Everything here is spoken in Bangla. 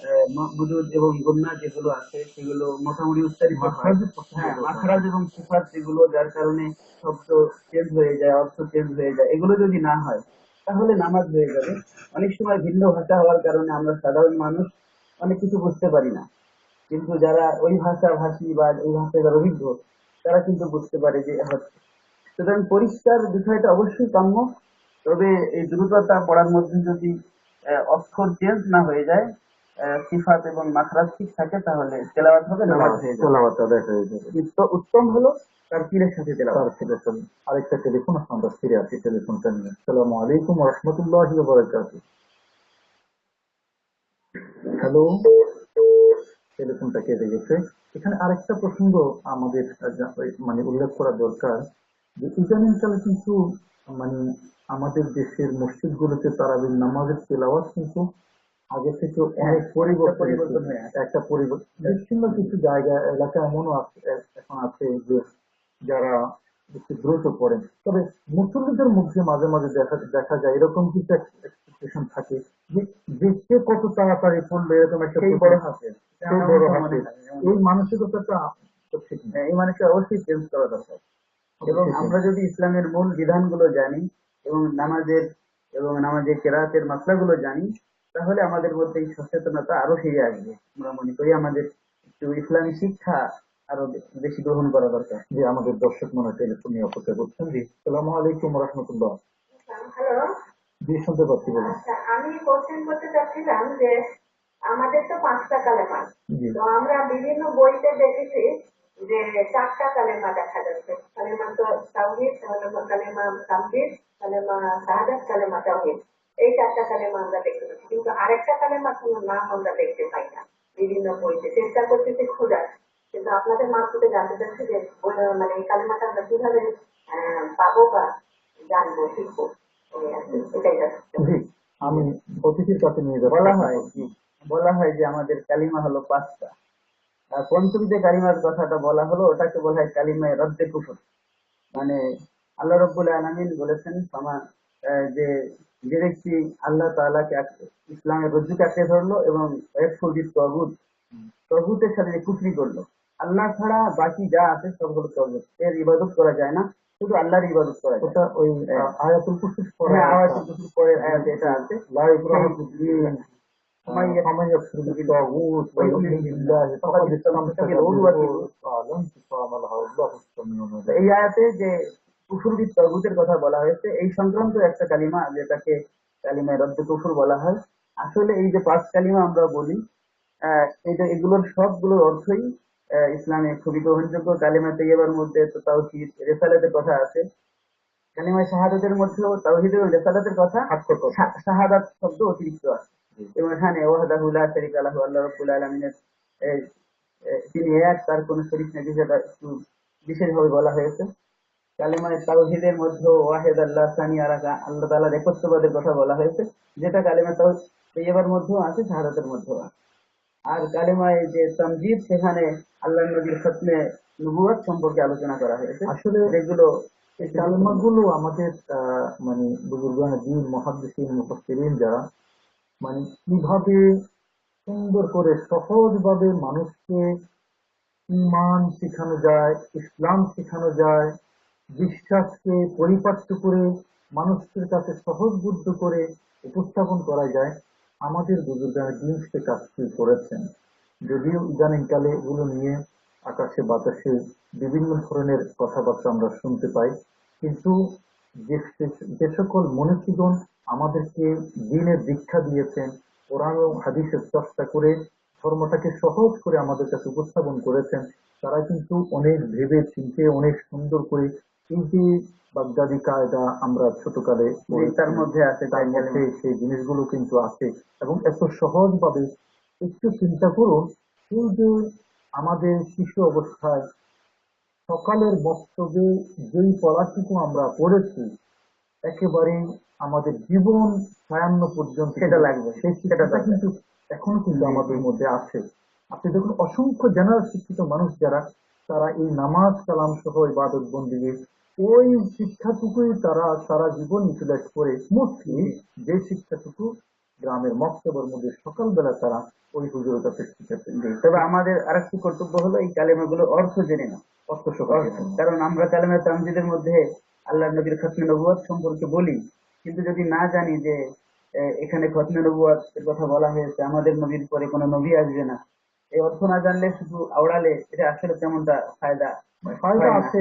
আহ, এবং গুন্না যেগুলো আছে সেগুলো মোটামুটি উচ্চারিত হয়। হ্যাঁ মাখরাজ এবং সিফাত যেগুলো যার কারণে শব্দ চেঞ্জ হয়ে যায় অর্থ চেঞ্জ হয়ে যায় এগুলো যদি না হয় তাহলে নামাজ হয়ে যাবে। অনেক সময় ভিন্ন ভাষা হওয়ার কারণে আমরা সাধারণ মানুষ অনেক কিছু বুঝতে পারি না। কিন্তু যারা ওই ভাষা ভাষী বা ওই ভাষায় যারা অভিজ্ঞ তারা কিন্তু বুঝতে পারে যে হচ্ছে। সুতরাং পরিষ্কার বিষয়টা অবশ্যই কাম্য তবে এই দ্রুততা পড়ার মধ্যে যদি অক্ষর চেঞ্জ না হয়ে যায় সিফাত এবং মাখরাজ ঠিক থাকে তাহলে তেলাওয়াত হবে নামাজ হয়ে যাবে। তেলাওয়াত আদায় হয়ে যাবে। উত্ত- উত্তম হলো তার পীরের সাথে তেলাওয়াত। তার টেলিফোন আরেকটা টেলিফোন আমরা ফিরে আসি টেলিফোনটা নিয়ে। আসসালামু আলাইকুম রহমতুল্লাহি বারাকাতু। হ্যালো? টেলিফোনটা কেটে গেছে। এখানে আরেকটা প্রসঙ্গ আমাদের মানে উল্লেখ করা দরকার যে ইদানিংকালে কিন্তু মানে আমাদের দেশের মসজিদগুলোতে তারাবির নামাজের তেলাওয়াত কিন্তু আগে থেকে অনেক পরিবর্তন। একটা পরিবর্তন বিচ্ছিন্ন কিছু জায়গা এলাকা এমনও আছে এখন আছে যে যারা একটু দ্রুত পড়েন তবে মুসলিমদের মধ্যে মাঝে মাঝে দেখা দেখা যায় এরকম কিছু এক্সপেকটেশন থাকে যে যে কত তাড়াতাড়ি পড়লে এরকম একটা বড় সেই বড় হাফেজ। এই মানসিকতাটা ঠিক না। হ্যাঁ, এই মানুষকে অবশ্যই চেঞ্জ করা দরকার। এবং আমরা যদি ইসলামের মূল বিধানগুলো জানি এবং নামাজের এবং নামাজের কেরাতের মাসলাগুলো জানি তাহলে আমাদের মধ্যে এই সচেতনতা আরও ফিরে আসবে। আমরা মনে করি আমাদের একটু ইসলামী শিক্ষা আরও বেশি গ্রহণ করা দরকার। যে আমাদের দর্শক মনে টেলিফোন নিয়ে অপেক্ষা করছেন। জি সালামু আলাইকুম রহমতুল্লাহ। জি শুনতে পাচ্ছি বলুন। আচ্ছা আমি কোশ্চেন করতে চাচ্ছিলাম যে আমাদের তো পাঁচটা কালেমা। তো আমরা বিভিন্ন বইতে দেখেছি যে চারটা কালেমা দেখা যাচ্ছে। কালেমা তো তাওহিদ কালেমা কালেমা তামবিদ কালেমা শাহাদাত কালেমা তাওহিদ। এই চারটা কালেমা আমরা দেখতে পাচ্ছি। কিন্তু আরেকটা কালেমা কোনো নাম আমরা দেখতে পাই না। বিভিন্ন বইতে। চেষ্টা করতেছি খোঁজার। কিন্তু আপনাদের মারফতে জানতে চাচ্ছি যে মানে এই কালেমাটা আমরা কীভাবে পাবো বা জানব শিখব? আমি অতিথির কাছে নিয়ে যাব। বলা হয় কি? বলা হয় যে আমাদের কালিমা হলো পাঁচটা। আর পঞ্চম যে কালিমার কথাটা বলা হলো ওটাকে বলা হয় কালিমায় রদ্দে কুফর। মানে আল্লাহ রব্বুল আলমিন বলেছেন সমা আহ, যে যে ব্যক্তি আল্লাহ তাআলাকে আঁক- ইসলামের রজ্জুকে আঁকড়ে ধরলো এবং একফুজিত তগুত তগুতের সাথে যে কুফরি করলো আল্লাহ ছাড়া বাকি যা আছে সব হলো তগুত এর ইবাদত করা যায় না শুধু আল্লাহর ইবাদত করা যায় ওটা ওই আহ, আয়াতুল কুরসির পরে হ্যাঁ, একটা, আওয়াজের কুফরি পরের আয়াতে এটা আছে লা ইকরাহা ফিদ-দীন, ومن يكفر فمن يكفر بالطاغوت ويؤمن بالله فقد استمسك بالعروة الوثقى لا انفصام لها والله السميع তো العليم এই আয়াতে যে কুফুরবিদ তগুতের কথা বলা হয়েছে। এই সংক্রান্ত একটা কালিমা যেটাকে কালিমায় রদ্দ কুফুর বলা হয়। আসলে এই যে পাঁচ কালিমা আমরা বলি এটা এগুলোর সবগুলোর অর্থই ইসলামে খুবই গ্রহণযোগ্য। কালিমা তৈয়বার মধ্যে তো তাওহিদ রেসালাতের কথা আছে। কালিমা শাহাদাতের মধ্যেও তাওহিদ এবং রেসালাতের কথা শাহাদাত শব্দ অতিরিক্ত আছে। এবং এখানে ওয়াহদাহু লা শারীকা লাহু আল্লাহ রাব্বুল আলামিনের তিনি এক তার কোনো শরীক নেই বিষয়টা একটু বিশেষভাবে বলা হয়েছে। কালেমায় তাওহিদের মধ্যে ওয়াহেদ আল্লাহ সানি আরাকা আল্লাহ তাআলার একত্ববাদের কথা বলা হয়েছে। যেটা কালেমা তাও মধ্যেও আছে শাহাদাতের মধ্যেও আছে। আর কালেমায় যে তামজিদ সেখানে আল্লাহ নবীর খতমে নবুয়ত সম্পর্কে আলোচনা করা হয়েছে। আসলে যেগুলো এই কালমাগুলো আমাদের আহ, মানে বুজুর্গান দিন মহাদ্দিসিন মুফাসসিরিন যারা মানে কীভাবে সুন্দর করে সহজভাবে মানুষকে ইমান শেখানো যায় ইসলাম শেখানো যায় বিশ্বাসকে পরিপাট্য করে মানুষের কাছে সহজবুদ্ধ করে উপস্থাপন করা যায়, আমাদের বুজুর্গান দিন সে কাজটি করেছেন। যদিও ইদানিংকালে এগুলো নিয়ে আকাশে বাতাসে বিভিন্ন ধরনের কথাবার্তা আমরা শুনতে পাই, কিন্তু যে সকল মনীষীগণ আমাদেরকে দিনের দীক্ষা দিয়েছেন কোরআন ও হাদিসের চর্চা করে, ধর্মটাকে সহজ করে আমাদের কাছে উপস্থাপন করেছেন, তারা কিন্তু অনেক ভেবে চিন্তে অনেক সুন্দর করে যে বাগদাদি কায়দা আমরা ছোটকালে তার মধ্যে আছে তার মধ্যে সেই জিনিসগুলো কিন্তু আছে। এবং এত সহজভাবে একটু চিন্তা করুন যে আমাদের শিশু অবস্থায় সকালের বক্তব্যে যেই পড়াটুকু আমরা পড়েছি একেবারে আমাদের জীবন সায়ান্ন পর্যন্ত সেটা লাগবে। সেই শিক্ষাটা কিন্তু এখন কিন্তু আমাদের মধ্যে আছে। আপনি দেখুন অসংখ্য জেনারেল শিক্ষিত মানুষ যারা তারা এই নামাজ কালাম সহ ইবাদত বন্দিকে ওই শিক্ষাটুকুই তারা সারা জীবন ইউটিলাইজ করে। মোস্টলি যে শিক্ষাটুকু গ্রামের মক্তবের মধ্যে সকালবেলা তারা ওই হুজুরের কাছে তবে আমাদের আরেকটি কর্তব্য হলো এই কালেমাগুলো অর্থ জেনে না অর্থ সকাল কারণ আমরা কালেমা তামজিদের মধ্যে আল্লাহ নবীর খতমে নবুয়াত সম্পর্কে বলি কিন্তু যদি না জানি যে এখানে খতমে নবুয়াত এর কথা বলা হয়েছে আমাদের নবীর পরে কোনো নবী আসবে না এই অর্থ না জানলে শুধু আওড়ালে এটা আসলে তেমনটা ফায়দা ফায়দা। আছে